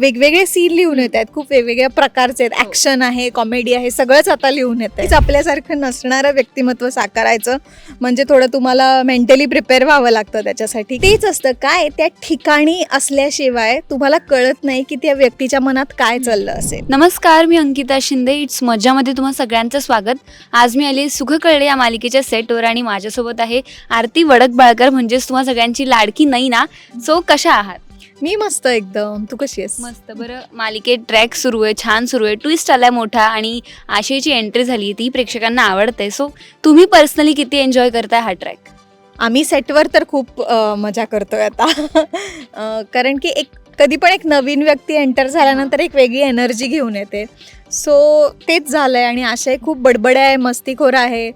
वेगवेगळे सीन लिहून येत आहेत. खूप वेगवेगळ्या प्रकारचे आहेत. ॲक्शन आहे कॉमेडी आहे सगळंच आता लिहून येत आहे. आपल्यासारखं नसणारं व्यक्तिमत्व साकारायचं म्हणजे थोडं तुम्हाला मेंटली प्रिपेअर व्हावं लागतं त्याच्यासाठी. तेच असतं. काय त्या ठिकाणी असल्याशिवाय तुम्हाला कळत नाही की त्या व्यक्तीच्या मनात काय चाललं असेल. नमस्कार मी अंकिता शिंदे. इट्स मज्जामध्ये तुम्हा सगळ्यांचं स्वागत. आज मी आली सुख कळले या मालिकेच्या सेटवर आणि माझ्यासोबत आहे आरती वडक बाळकर म्हणजेच तुम्हा सगळ्यांची लाडकी नाही ना सो कशा आहात? मी मस्त एकदम. तू कशी आहेस? मस्त. बरं मालिकेत ट्रॅक सुरू आहे छान सुरू आहे. ट्विस्ट आलाय मोठा आणि आशयची एंट्री झाली. ती प्रेक्षकांना आवडते. सो तुम्ही पर्सनली किती एन्जॉय करताय हा ट्रॅक आम्ही सेटवर तर खूप अ, मजा करतोय आता. अ, कारण की एक कधी पण एक नवीन व्यक्ती एंटर झाल्यानंतर एक वेगळी एनर्जी घेऊन येते. सो तेच झालंय आणि आशय खूप बडबड आहे मस्तीखोर आहे.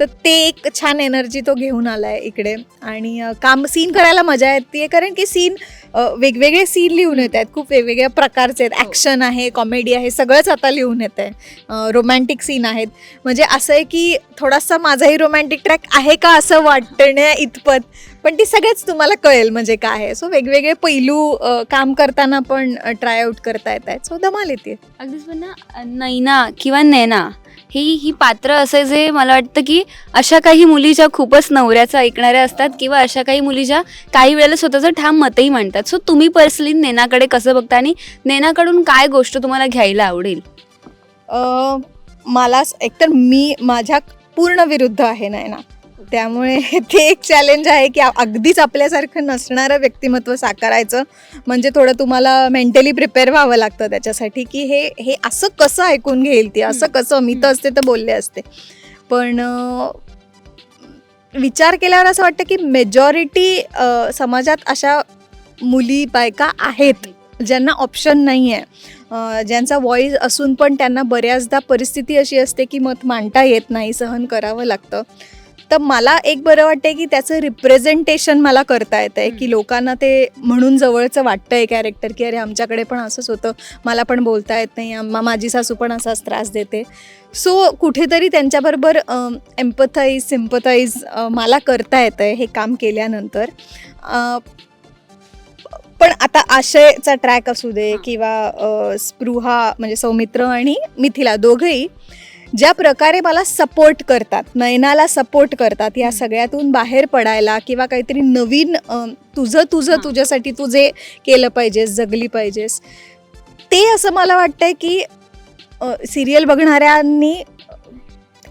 तर ते एक छान एनर्जी तो घेऊन आलाय इकडे. आणि काम सीन करायला मजा येते कारण की सीन वेगवेगळे सीन लिहून येत आहेत. खूप वेगवेगळ्या प्रकारचे आहेत. ॲक्शन आहे कॉमेडी आहे सगळंच आता लिहून येत आहे. रोमॅन्टिक सीन आहेत. म्हणजे असं आहे की थोडासा माझाही रोमॅन्टिक ट्रॅक आहे का असं वाटण्या इतपत पण ती सगळेच तुम्हाला कळेल म्हणजे काय आहे. सो वेगवेगळे पैलू काम करताना पण ट्राय आउट करता येत आहेत. सो धमाल येते अगदीच पण ना नैना किंवा नैना ही ही पात्र असे जे मला वाटतं की अशा काही मुली ज्या खूपच नवऱ्याचं ऐकणाऱ्या असतात किंवा अशा काही मुली ज्या काही वेळेला स्वतःचं ठाम मतही म्हणतात सो तुम्ही पर्सनली नेनाकडे कसं बघता आणि नेनाकडून काय गोष्ट तुम्हाला घ्यायला आवडेल? मला एकतर मी माझ्या पूर्ण विरुद्ध आहे नाही ना त्यामुळे ते एक चॅलेंज आहे की अगदीच आपल्यासारखं नसणारं व्यक्तिमत्व साकारायचं. म्हणजे थोडं तुम्हाला मेंटली प्रिपेअर व्हावं लागतं त्याच्यासाठी की हे हे असं कसं ऐकून घेईल ती? असं कसं? मी तर असते तर बोलले असते. पण विचार केल्यावर असं वाटतं की मेजॉरिटी समाजात अशा मुली बायका आहेत ज्यांना ऑप्शन नाही आहे ज्यांचा व्हॉइस असून पण त्यांना बऱ्याचदा परिस्थिती अशी असते की मत मांडता येत नाही सहन करावं लागतं. तर मला एक बरं वाटतंय की त्याचं रिप्रेझेंटेशन मला करता येतं आहे की लोकांना ते म्हणून जवळचं वाटतंय कॅरेक्टर की अरे आमच्याकडे पण असंच होतं. मला पण बोलता येत नाही. माझी सासू पण असाच त्रास देते. सो कुठेतरी त्यांच्याबरोबर एम्पथाईज सिम्पथाईज मला करता येतं आहे हे काम केल्यानंतर. पण आता आशयचा ट्रॅक असू दे. किंवा स्पृहा म्हणजे सौमित्र आणि मिथिला दोघंही ज्या प्रकारे मला सपोर्ट करतात नयनाला सपोर्ट करतात या सगळ्यातून बाहेर पडायला किंवा काहीतरी नवीन तुझं तुझं. तुझ्यासाठी तू जे केलं पाहिजेस जगली पाहिजेस ते असं मला वाटतंय की सिरियल बघणाऱ्यांनी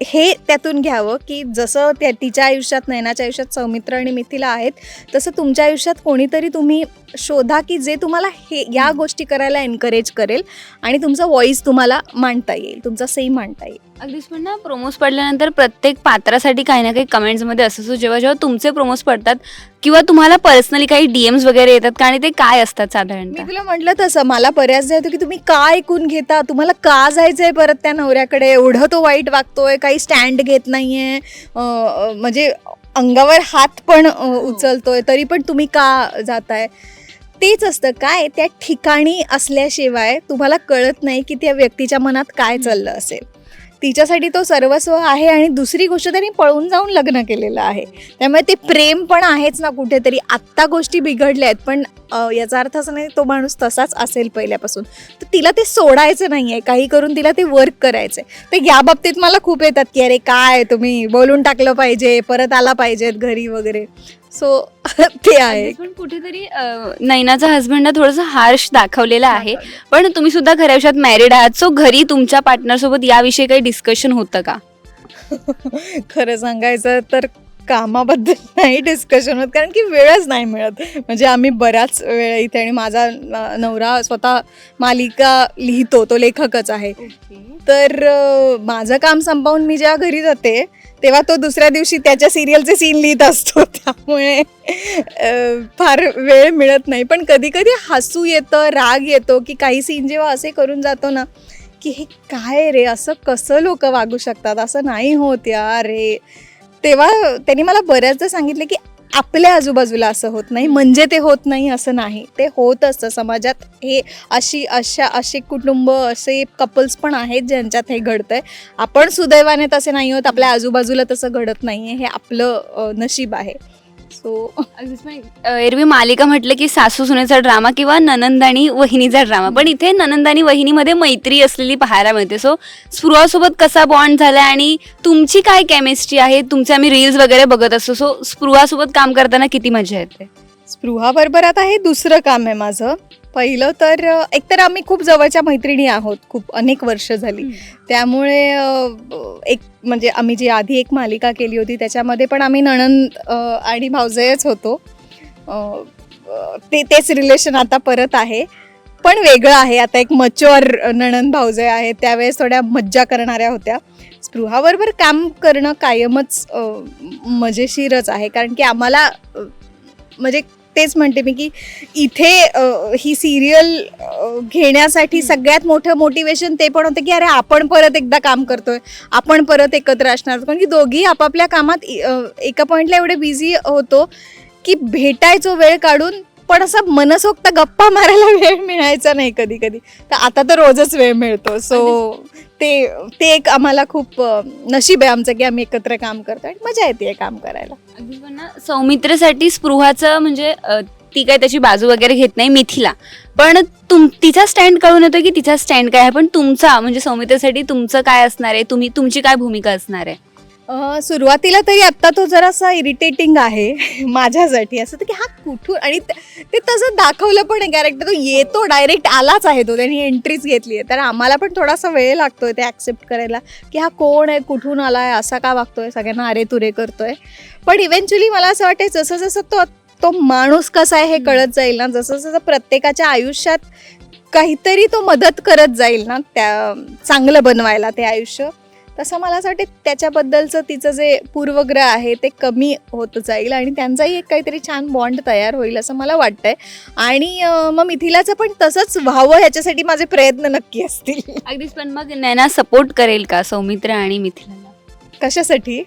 हे त्यातून घ्यावं की जसं त्या तिच्या आयुष्यात नयनाच्या आयुष्यात सौमित्र आणि मिथिला आहेत तसं तुमच्या आयुष्यात कोणीतरी तुम्ही शोधा की जे तुम्हाला हे या गोष्टी करायला एनकरेज करेल आणि तुमचा व्हॉइस तुम्हाला मांडता येईल तुमचा सही मांडता येईल. अगदीच पण ना प्रोमोज पडल्यानंतर प्रत्येक पात्रासाठी काही ना काही कमेंट्समध्ये असं असतो जेव्हा जेव्हा तुमचे प्रोमोज पडतात किंवा तुम्हाला पर्सनली काही डीएम्स वगैरे येतात का आणि ते काय असतात मी साधारणतः तुला म्हटलं तसं मला बऱ्याचदा येतो की तुम्ही का ऐकून घेता? तुम्हाला का जायचंय परत त्या नवऱ्याकडे? एवढं तो वाईट वागतोय काही स्टँड घेत नाहीये. म्हणजे अंगावर हात पण अं, उचलतोय तरी पण तुम्ही का जाताय? तेच असतं काय त्या ठिकाणी असल्याशिवाय तुम्हाला कळत नाही की त्या व्यक्तीच्या मनात काय चाललं असेल. तिच्यासाठी तो सर्वस्व आहे आणि दुसरी गोष्ट त्यांनी पळून जाऊन लग्न केलेलं आहे. त्यामुळे ते प्रेम पण आहेच ना कुठेतरी. आत्ता गोष्टी बिघडल्या आहेत पण याचा अर्थ असं नाही तो माणूस तसाच असेल पहिल्यापासून. तर तिला ते सोडायचं नाही आहे काही करून तिला ते वर्क करायचं आहे तर या बाबतीत मला खूप येतात की अरे काय तुम्ही बोलून टाकलं पाहिजे परत आला पाहिजेत घरी वगैरे. सो ते आहे. पण कुठेतरी अं, नैनाचा हस्बंड थोडंसं हार्श दाखवलेला आहे. पण तुम्ही सुद्धा खऱ्या आयुष्यात मॅरिड आहात. सो घरी तुमच्या पार्टनर सोबत याविषयी काही डिस्कशन होतं का? खरं सांगायचं तर कामाबद्दल नाही डिस्कशन होत कारण की वेळच नाही मिळत. म्हणजे आम्ही बराच वेळ इथे आणि माझा न- नवरा स्वतः मालिका लिहितो तो लेखकच आहे. तर माझं काम संपवून मी जेव्हा घरी जाते तेव्हा तो दुसऱ्या दिवशी त्याच्या सिरियलचे सीन लिहित असतो. त्यामुळे फार वेळ मिळत नाही. पण कधी कधी हसू येतं राग येतो की काही सीन जेव्हा असे करून जातो ना की हे काय रे असं कसं लोक वागू शकतात? असं नाही होत यार रे. तेव्हा त्यांनी मला बऱ्याचदा सांगितलं की आपल्या आजूबाजूला असं होत नाही म्हणजे ते होत नाही असं नाही. ते होत असतं. समाजात हे अशी अशा असे कुटुंब असे कपल्स पण आहेत ज्यांच्यात हे घडतंय. आपण सुदैवाने तसे नाही होत आपल्या आजूबाजूला तसं घडत नाही आहे हे आपलं नशीब आहे. सो अगदीच पण, अ, एरवी मालिका म्हटलं की सासू सुनेचा ड्रामा किंवा ननंद आणि वहिनीचा ड्रामा. पण इथे ननंद आणि वहिनीमध्ये मैत्री असलेली पाहायला मिळते. सो स्पृहासोबत कसा बॉन्ड झाला आणि तुमची काय केमिस्ट्री आहे? तुमचे आम्ही रील्स वगैरे बघत असतो. सो स्पृहासोबत काम करताना किती मजा येते? स्पृहा बरोबर आता हे दुसरं काम आहे माझं. पहिलं तर एकतर आम्ही खूप जवळच्या मैत्रिणी आहोत खूप अनेक वर्ष झाली. त्यामुळे एक म्हणजे आम्ही जी आधी एक मालिका केली होती त्याच्यामध्ये पण आम्ही नणंद आणि भावजयच होतो. ते तेच रिलेशन आता परत आहे. पण वेगळं आहे. आता एक मच्युअर नणंद भावजय आहे त्यावेळेस थोड्या मज्जा करणाऱ्या होत्या. स्पृहाबरोबर काम करणं कायमच मजेशीरच आहे. कारण की आम्हाला म्हणजे तेच म्हणते मी की इथे ही सिरियल घेण्यासाठी सगळ्यात मोठं मोटिवेशन ते पण होतं की अरे आपण परत एकदा काम करतोय आपण परत एकत्र असणार. कारण की दोघी आपापल्या कामात एका पॉईंटला एवढे बिझी होतो की भेटायचो वेळ काढून पण असं मनसोक्त गप्पा मारायला वेळ मिळायचा नाही कधी कधी. तर आता तर रोजच वेळ मिळतो. सो ते ते एक आम्हाला खूप अ, नशीब आहे आमचं की आम्ही एकत्र काम करतो आणि मजा येते काम करायला. अगदी पण ना स्पृहाचं म्हणजे अ, ती काय त्याची बाजू वगैरे घेत नाही मिथिला. पण तुम तिचा स्टँड कळून येतो की तिचा स्टँड काय आहे. पण तुमचा म्हणजे सौमित्रसाठी तुमचं काय असणार आहे? तुम्ही तुमची काय भूमिका असणार आहे? अ, सुरुवातीला तरी आत्ता तो जरासा इरिटेटिंग आहे माझ्यासाठी. असं होतं की हा कुठून? आणि ते तसं दाखवलं पण आहे कॅरेक्टर तो येतो डायरेक्ट आलाच आहे तो. त्यांनी एंट्रीच घेतली आहे तर आम्हाला पण थोडासा वेळ लागतोय ते ॲक्सेप्ट करायला की हा कोण आहे? कुठून आला आहे असा का वागतोय? सगळ्यांना अरे तुरे करतोय. पण इव्हेंच्युअली मला असं वाटतं जसं जसं तो तो माणूस कसा आहे हे कळत जाईल ना जसं जसं प्रत्येकाच्या आयुष्यात काहीतरी तो मदत करत जाईल ना त्या चांगलं बनवायला ते आयुष्य. तसं मला असं वाटतं त्याच्याबद्दलचं तिचं जे पूर्वग्रह आहे ते कमी होत जाईल आणि त्यांचाही एक काहीतरी छान बॉन्ड तयार होईल असं मला वाटतंय. आणि मग मिथिलाचं पण तसंच व्हावं ह्याच्यासाठी माझे प्रयत्न नक्की असतील. अगदीच पण मग नैना सपोर्ट करेल का सौमित्र आणि मिथिलाला? कशासाठी?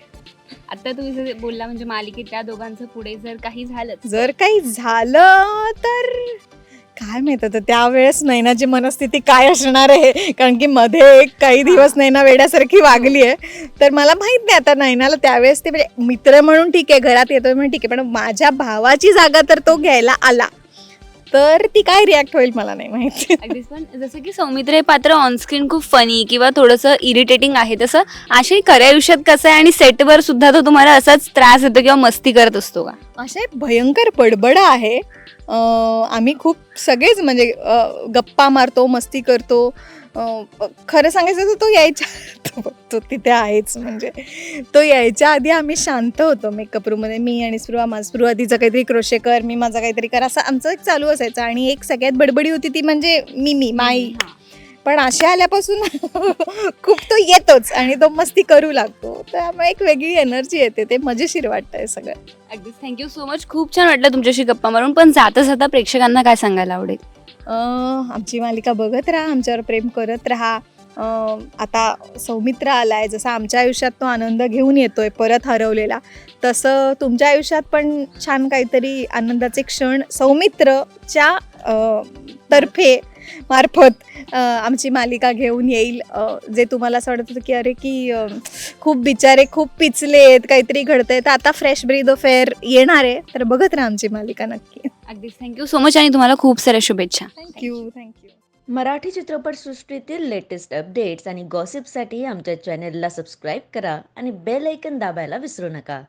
आता तुम्ही जे बोलला म्हणजे मालिकेत त्या दोघांचं पुढे जर काही झालं जर काही झालं तर काय माहीत आता त्यावेळेस नैनाची मनस्थिती काय असणार आहे? कारण की मध्ये काही दिवस नैना वेड्यासारखी वागली आहे. तर मला माहीत नाही आता नैनाला त्यावेळेस ते म्हणजे मित्र म्हणून ठीक आहे घरात येतोय म्हणून ठीक आहे पण माझ्या भावाची जागा तर तो घ्यायला आला. तर ती काय रिॲक्ट होईल मला नाही माहिती. अगदीच पण जसं की सौमित्र हे पात्र ऑनस्क्रीन खूप फनी किंवा थोडंसं इरिटेटिंग आहे तसं आशय खऱ्या आयुष्यात कसं आहे आणि सेटवर सुद्धा तो तुम्हाला असाच त्रास देतो किंवा मस्ती करत असतो का? असे भयंकर बडबड आहे. अं, आम्ही खूप सगळेच म्हणजे अं, गप्पा मारतो मस्ती करतो. खरं सांगायचं तर तो यायच्या तो- तो तिथे आहेच म्हणजे. तो यायच्या आधी आम्ही शांत होतो मेकअप रूममध्ये मी आणि स्पृहा माझ स्पृहा तिचं काहीतरी क्रोशे कर मी माझं काहीतरी कर. असं आमचं एक चालू असायचं. आणि एक सगळ्यात बडबडी होती ती म्हणजे मी मी माई. पण अशा आल्यापासून खूप तो येतोच आणि तो मस्ती करू लागतो. त्यामुळे एक वेगळी एनर्जी येते ते मजेशीर वाटतंय सगळं. अगदीच. थँक्यू सो मच खूप छान वाटलं तुमच्याशी गप्पा मारून. पण जाता जाता प्रेक्षकांना काय सांगायला आवडेल? आमची मालिका बघत राहा आमच्यावर प्रेम करत राहा. आता सौमित्र आलाय जसा आमच्या आयुष्यात तो आनंद घेऊन येतोय परत हरवलेला. तसं तुमच्या आयुष्यात पण छान काहीतरी आनंदाचे क्षण सौमित्रच्या तर्फे मार्फत आमची मालिका घेऊन येईल. जे तुम्हाला असं वाटत होतं की अरे की खूप बिचारे खूप पिचलेत काहीतरी घडतंय. तर आता फ्रेश ब्रीद ऑफ एअर येणार आहे. तर बघत राहा आमची मालिका नक्की. अगदीच. थँक्यू सो मच आणि तुम्हाला खूप साऱ्या शुभेच्छा. Thank you thank you Marathi चित्रपटसृष्टीतील लेटेस्ट अपडेट्स आणि गॉसिपसाठी आमच्या चॅनेलला सबस्क्राईब करा आणि बेल ऐकन दाबायला विसरू नका.